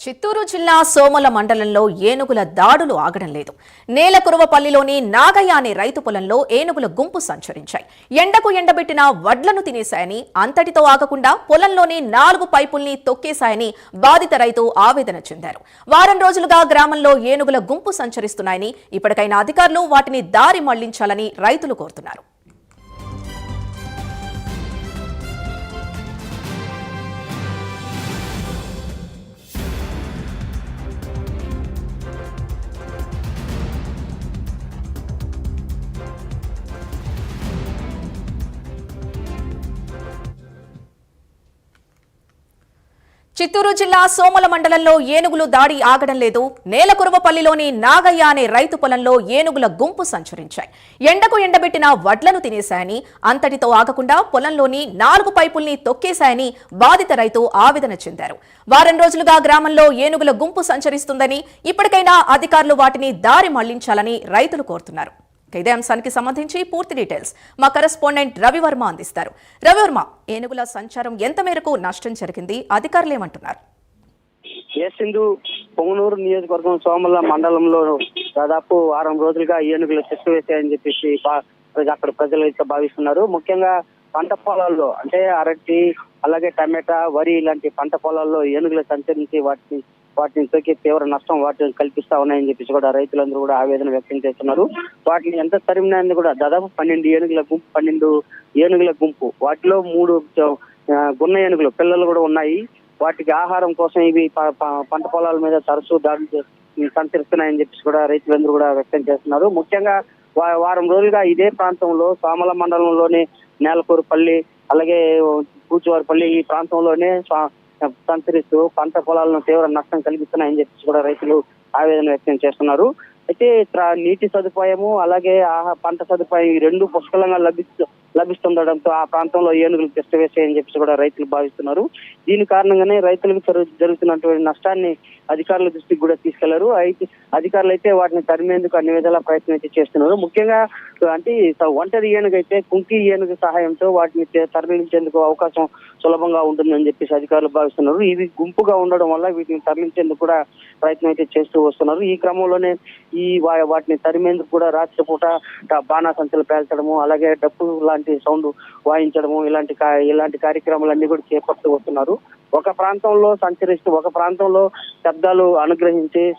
చిత్తూరు జిల్లా సోమల మండలంలో ఏనుగుల దాడులు ఆగడం లేదు. నేలకురవపల్లిలోని నాగయ్య అనే రైతు పొలంలో ఏనుగుల గుంపు సంచరించాయి. ఎండకు ఎండబెట్టిన వడ్లను తినేశాయని అంతటితో ఆగకుండా పొలంలోని నాలుగు పైపుల్ని తొక్కేశాయని బాధిత రైతు ఆవేదన చెందారు. వారం రోజులుగా గ్రామంలో ఏనుగుల గుంపు సంచరిస్తున్నాయని ఇప్పటికైనా అధికారులు వాటిని దారి మళ్ళించాలని రైతులు కోరుతున్నారు. చిత్తూరు జిల్లా సోమల మండలంలో ఏనుగులు దాడి ఆగడం లేదు. నేలకురవపల్లిలోని నాగయ్య అనే రైతు పొలంలో ఏనుగుల గుంపు సంచరించాయి. ఎండకు ఎండబెట్టిన వడ్లను తినేశాయని అంతటితో ఆగకుండా పొలంలోని నాలుగు పైపుల్ని తొక్కేశాయని బాధిత రైతు ఆవేదన చెందారు. వారం రోజులుగా గ్రామంలో ఏనుగుల గుంపు సంచరిస్తుందని ఇప్పటికైనా అధికారులు వాటిని దారి మళ్ళించాలని రైతులు కోరుతున్నారు. ఇదే అంశానికి సంబంధించి పూర్తి డీటెయిల్స్ మా కరెస్పాండెంట్ రవివర్మ అందిస్తారు. రవివర్మ ఏనుగుల సంచారం ఎంత మేరకు నష్టం జరిగింది? అధికారులు ఏమంటున్నారు? ఏ సింధు పొంగనూరు నియోజకవర్గం సోమల మండలంలో దాదాపు వారం రోజులుగా ఏనుగులు చెట్టు వేసాయని చెప్పేసి అక్కడ ప్రజలు అయితే భావిస్తున్నారు. ముఖ్యంగా పంట పొలాల్లో అంటే అరటి అలాగే టమాటా వరి ఇలాంటి పంట పొలాల్లో ఏనుగులు సంచరించి వాటిని వాటిని సోకి తీవ్ర నష్టం వాటిని కల్పిస్తా ఉన్నాయని చెప్పేసి కూడా రైతులందరూ కూడా ఆవేదన వ్యక్తం చేస్తున్నారు. వాటిని ఎంత తరిమినాయని కూడా దాదాపు పన్నెండు ఏనుగుల గుంపు పన్నెండు ఏనుగుల గుంపు వాటిలో మూడు గున్న ఏనుగులు పిల్లలు కూడా ఉన్నాయి. వాటికి ఆహారం కోసం ఇవి ప- పంట పొలాల మీద తరచూ దాడులు చే- సంచరిస్తున్నాయని చెప్పేసి కూడా రైతులందరూ కూడా వ్యక్తం చేస్తున్నారు. ముఖ్యంగా వారం రోజులుగా ఇదే ప్రాంతంలో సోమల మండలంలోని నేలకూరుపల్లి అలాగే కూచువారిపల్లి ఈ ప్రాంతంలోనే సంచరిస్తూ పంట పొలాలను తీవ్ర నష్టం కలిగిస్తున్నాయని చెప్పేసి కూడా రైతులు ఆవేదన వ్యక్తం చేస్తున్నారు. అయితే నీటి సదుపాయము అలాగే ఆహా పంట సదుపాయం ఈ రెండు పుష్కలంగా లభిస్తూ లభిస్తుండడంతో ఆ ప్రాంతంలో ఏనుగులు తిష్ట చెప్పేసి కూడా రైతులు భావిస్తున్నారు. దీని కారణంగానే రైతులకు జరుగుతున్నటువంటి నష్టాన్ని అధికారుల దృష్టికి కూడా తీసుకెళ్ళారు. అయితే అధికారులు అయితే వాటిని తరిమేందుకు అన్ని విధాల ప్రయత్నం అయితే చేస్తున్నారు. ముఖ్యంగా అంటే ఒంటరి ఏనుగు అయితే కుంకి ఏనుగు సహాయంతో వాటిని తరలించేందుకు అవకాశం సులభంగా ఉంటుందని చెప్పేసి అధికారులు భావిస్తున్నారు. ఇవి గుంపుగా ఉండడం వల్ల వీటిని తరలించేందుకు కూడా ప్రయత్నం అయితే చేస్తూ వస్తున్నారు. ఈ క్రమంలోనే ఈ వా- వాటిని తరిమేందుకు కూడా రాత్రిపూట ట- బాణాసంచలు పేల్చడము అలాగే డప్పు లాంటి సౌండ్ వాయించడము ఇలాంటి కా- ఇలాంటి కార్యక్రమాలన్నీ కూడా చేపడుతూ వస్తున్నారు. ఒక ప్రాంతంలో సంచరిస్తూ ఒక ప్రాంతంలో శబ్దాలు అనుగ్రహించి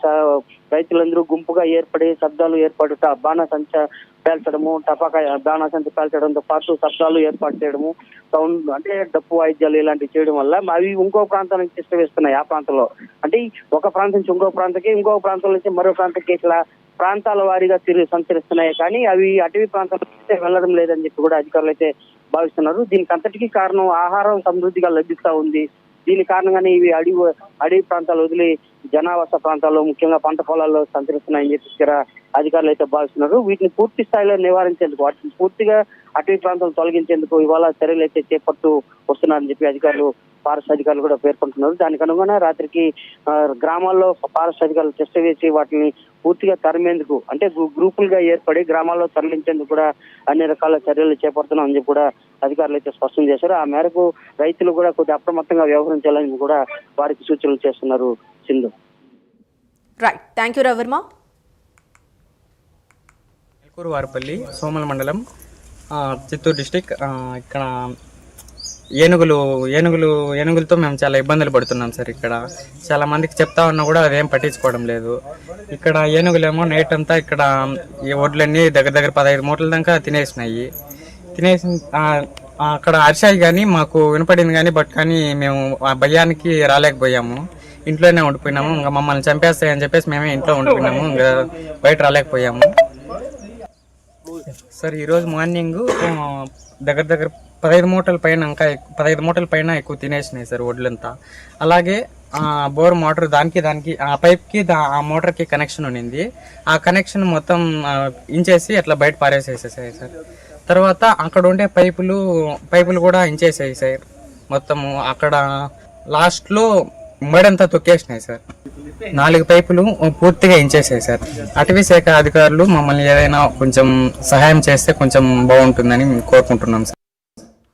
రైతులందరూ గుంపుగా ఏర్పడి శబ్దాలు ఏర్పడుట బాణాసంచ పేల్చడము టపాకా బాణాసంచ పేల్చడంతో పాటు శబ్దాలు ఏర్పాటు చేయడము సౌండ్ అంటే డప్పు వాయిద్యాలు ఇలాంటివి చేయడం వల్ల అవి ఇంకో ప్రాంతానికి నుంచి ఇష్టవేస్తున్నాయి ఆ ప్రాంతంలో. అంటే ఒక ప్రాంతం నుంచి ఇంకో ప్రాంతానికి ఇంకో ప్రాంతం నుంచి మరో ప్రాంతానికి ఇట్లా ప్రాంతాల వారీగా తిరిగి సంచరిస్తున్నాయి. కానీ అవి అటవీ ప్రాంతాలకు వెళ్ళడం లేదని చెప్పి కూడా అధికారులు అయితే భావిస్తున్నారు. దీనికి అంతటికీ కారణం ఆహారం సమృద్ధిగా లభిస్తా ఉంది. దీని కారణంగానే ఇవి అడవి అడవి ప్రాంతాలు వదిలి జనావాస ప్రాంతాల్లో ముఖ్యంగా పంట పొలాల్లో సంచరిస్తున్నాయని చెప్పి ఇక్కడ అధికారులు అయితే భావిస్తున్నారు. వీటిని పూర్తి స్థాయిలో నివారించేందుకు వాటిని పూర్తిగా అటవీ ప్రాంతాలు తొలగించేందుకు ఇవాళ చర్యలు అయితే చేపడుతూ వస్తున్నారని చెప్పి అధికారులు ఫారెస్ట్ అధికారులు కూడా పేర్కొంటున్నారు. దానికి అనుగుణంగా రాత్రికి గ్రామాల్లో ఫారెస్ట్ అధికారులు టెస్ట్ వేసి వాటిని పూర్తిగా తరిమేందుకు అంటే గ్రూ- గ్రూపులుగా ఏర్పడి గ్రామాల్లో తరలించేందుకు కూడా అన్ని రకాల చర్యలు చేపడుతున్నాం అని చెప్పి కూడా అధికారులు అయితే స్పష్టం చేశారు. ఆ మేరకు రైతులు కూడా కొద్దిగా అప్రమత్తంగా వ్యవహరించాలని కూడా వారికి సూచనలు చేస్తున్నారు Sindhu. Right thank you Varipalli Somala మండలం ఆ, చిత్తూరు డిస్టిక్ ఇక్కడ ఏనుగులు ఏనుగులు ఏనుగులతో మేము చాలా ఇబ్బందులు పడుతున్నాం సార్ ఇక్కడ. చాలా మందికి చెప్తా ఉన్నా కూడా అదేం పట్టించుకోవడం లేదు. ఇక్కడ ఏనుగులేమో నైట్ అంతా ఇక్కడ ఈ ఒడ్లన్నీ దగ్గర దగ్గర పదహైదు మూటల దాకా తినేసినాయి. తినేసి అక్కడ అరిశాయి కానీ మాకు వినపడింది కానీ బట్ కానీ మేము ఆ భయానికి రాలేకపోయాము. ఇంట్లోనే ఉండిపోయినాము. ఇంకా మమ్మల్ని చంపేస్తాయని చెప్పేసి మేమే ఇంట్లో ఉండిపోయినాము. ఇంకా బయట రాలేకపోయాము. సార్ ఈరోజు మార్నింగ్ దగ్గర దగ్గర పదహైదు మూటల పైన ఇంకా పదహైదు మూటల పైన ఎక్కువ తినేసినాయి సార్ వడ్లంతా అలాగే బోర్ మోటార్ దానికి దానికి ఆ పైప్కి దా ఆ మోటార్కి కనెక్షన్ ఉన్నింది. ఆ కనెక్షన్ మొత్తం ఇంచేసి అట్లా బయట పారేసేసేసాయి సార్. తర్వాత అక్కడ ఉండే పైపులు పైపులు కూడా ఇంచేసాయి సార్. మొత్తము అక్కడ లాస్ట్లో మడంతా తొక్కేసినాయి సార్. నాలుగు పైపులు పూర్తిగా ఇంచేసాయి సార్. అటవీ శాఖ అధికారులు మమ్మల్ని ఏదైనా కొంచెం సహాయం చేస్తే కొంచెం బాగుంటుందని మేము కోరుకుంటున్నాం సార్.